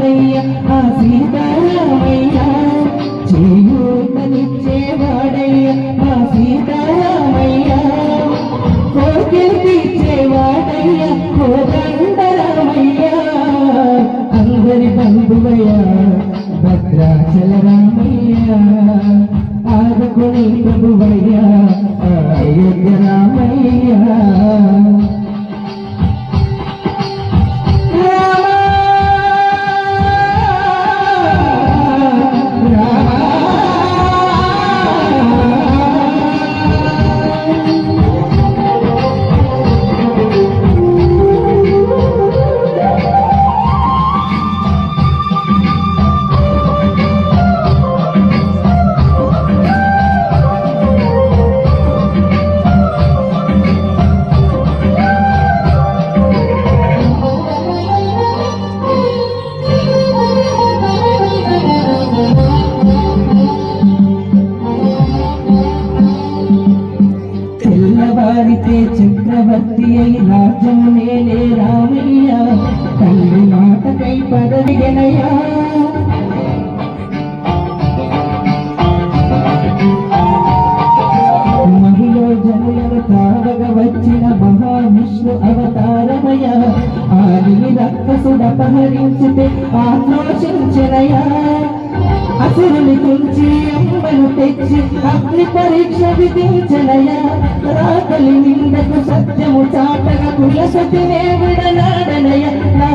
చేయూతనిచ్చేవాడయ్య ఆ సీతారామయ్య. చేయూతనిచ్చేవాడయ్య ఆ సీతారామయ్య. కోకిలు తీర్చేవాడయ్య కోదండరామయ్య అందరి బంధువయ్య భద్రాచల రామయ్య. ఆదుకుని ప్రభువ తెల్లవారితే చక్రవర్తి అయి రాజ్యము నేనే రామయ్య. తల్లి మాటకై పదవిగనయ్యా. మహిళ జనులను తావగ వచ్చిన మహావిష్ణు అవతారమయ ఆది రక్కసుడపహరించితే ఆక్రోశించనయా అసురుని తుంచి అంబను తెచ్చి అగ్ని పరీక్ష విధించనయ. రాకలి నిందకు సత్యము చాటగా కులసతినే విడనాడనయ. నా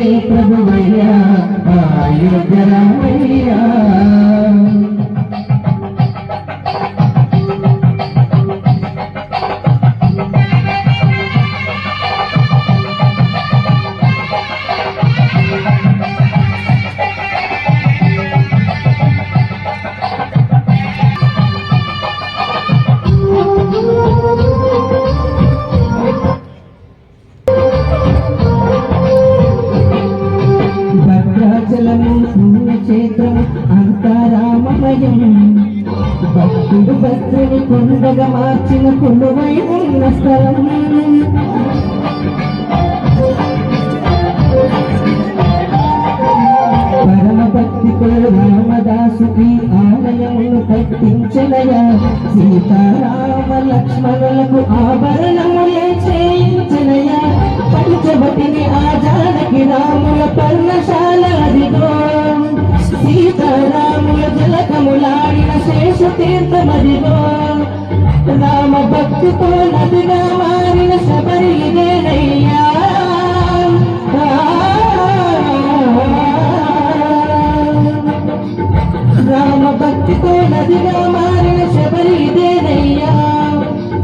ప్రభువయ్యా అయోధ్య భక్తుడు భక్తిని కొండగా మార్చిన కొలువై ఉన్న స్థలం. పరమ భక్తికుడు రామదాసుకి ఆలయమును కట్టించనయా సీతారామ లక్ష్మణులకు ఆభరణములే చేయించనయా. పంచవటిని ఆ జానకి రాముల పర్ణశాల అదిగో. సీతారాముల జలకములాడిన శేష తీర్థమదిగో రామ భక్తితో నదిగా మారిన శబరి ఇదేనయ్యా. నదిగా మారిన శబరి ఇదేనయ్యా.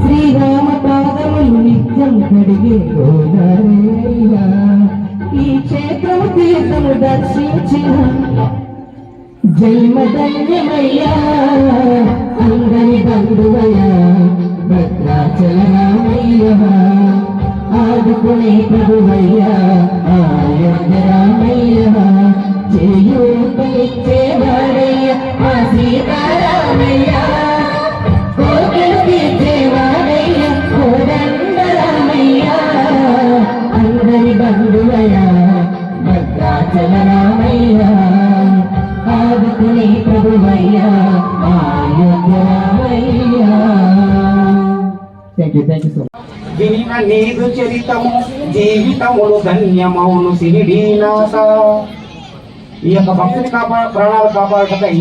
శ్రీరామ పాదములు నిత్యం కడిగే గోదారయ్యా ఈ క్షేత్రము తీర్థము దర్శించిన జన్మధన్యమయ్యా అందరి బంధువయ్యా భద్రాచల రామయ్యా ఆదుకునే ప్రభువయ్యా ఆయోగ్య thank you thank you so much వినిన నీదు చరితము జీవితమును ధన్యమౌను సిరిడీనాథ ఈ యొక్క భక్తుని కాపా ప్రాణాలు కాపాడటకై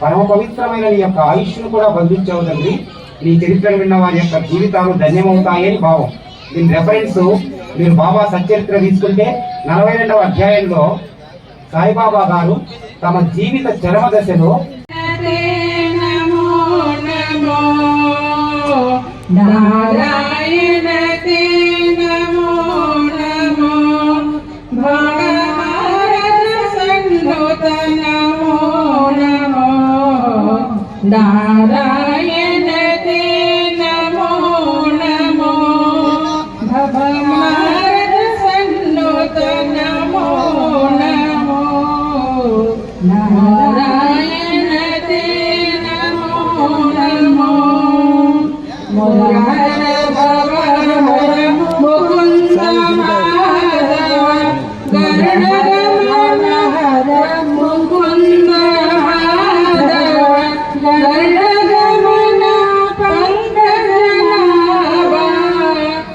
పరమ పవిత్రమైన నీ యొక్క ఆయుష్ను కూడా బంధించావు తండ్రి. నీ చరిత్రను విన్న వారి యొక్క జీవితాలు ధన్యమవుతాయని భావం. దీని రెఫరెన్స్ మీరు బాబా సచరిత్ర తీసుకుంటే నలభై రెండవ అధ్యాయంలో సాయిబాబా గారు తమ జీవిత చరమ దశలో నమో నమో నారాయణ తే నమో నమో భారత సంగత నమో నమో నారాయణ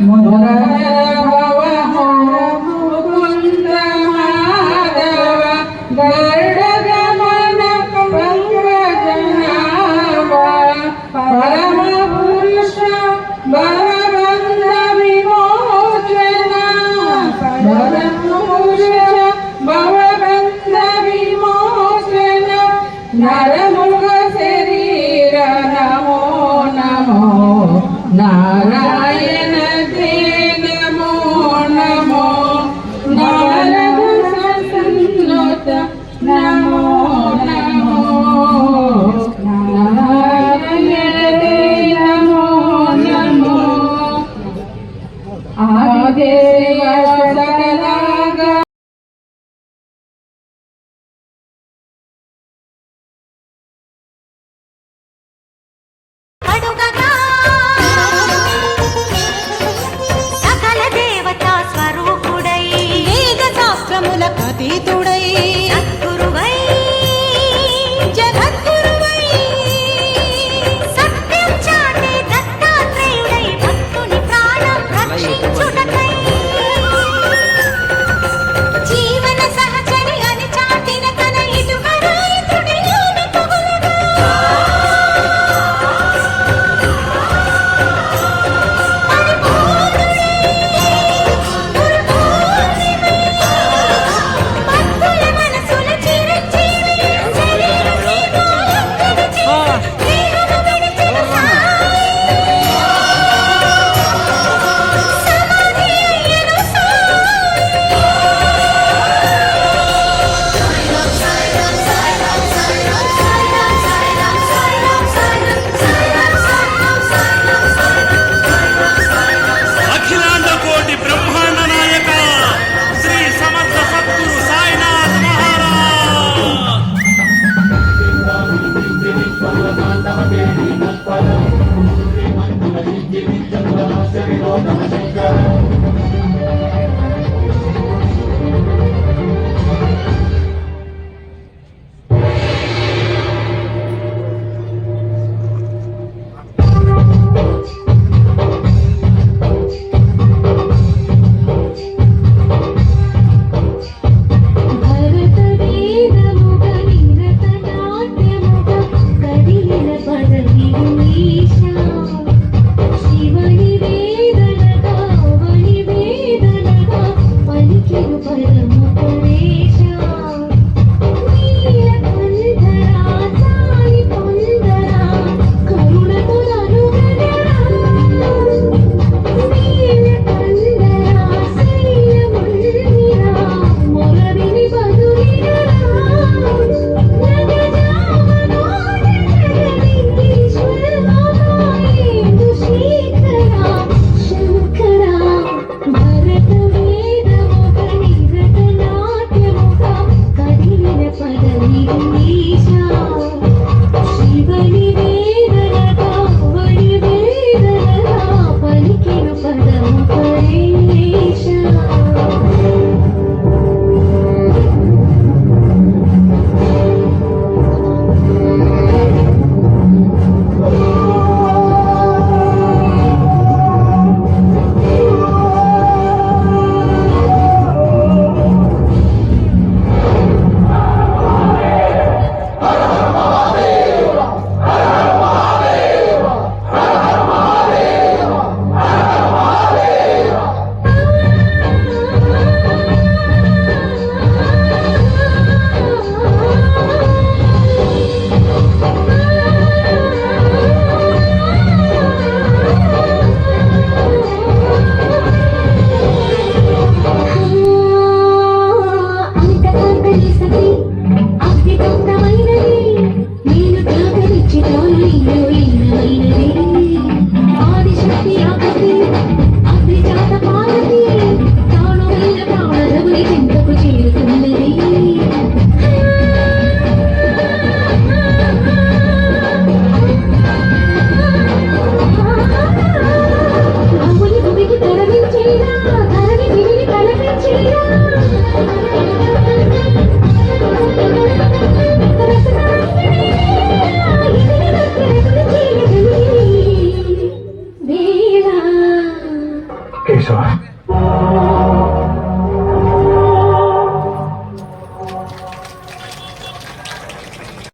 முருகா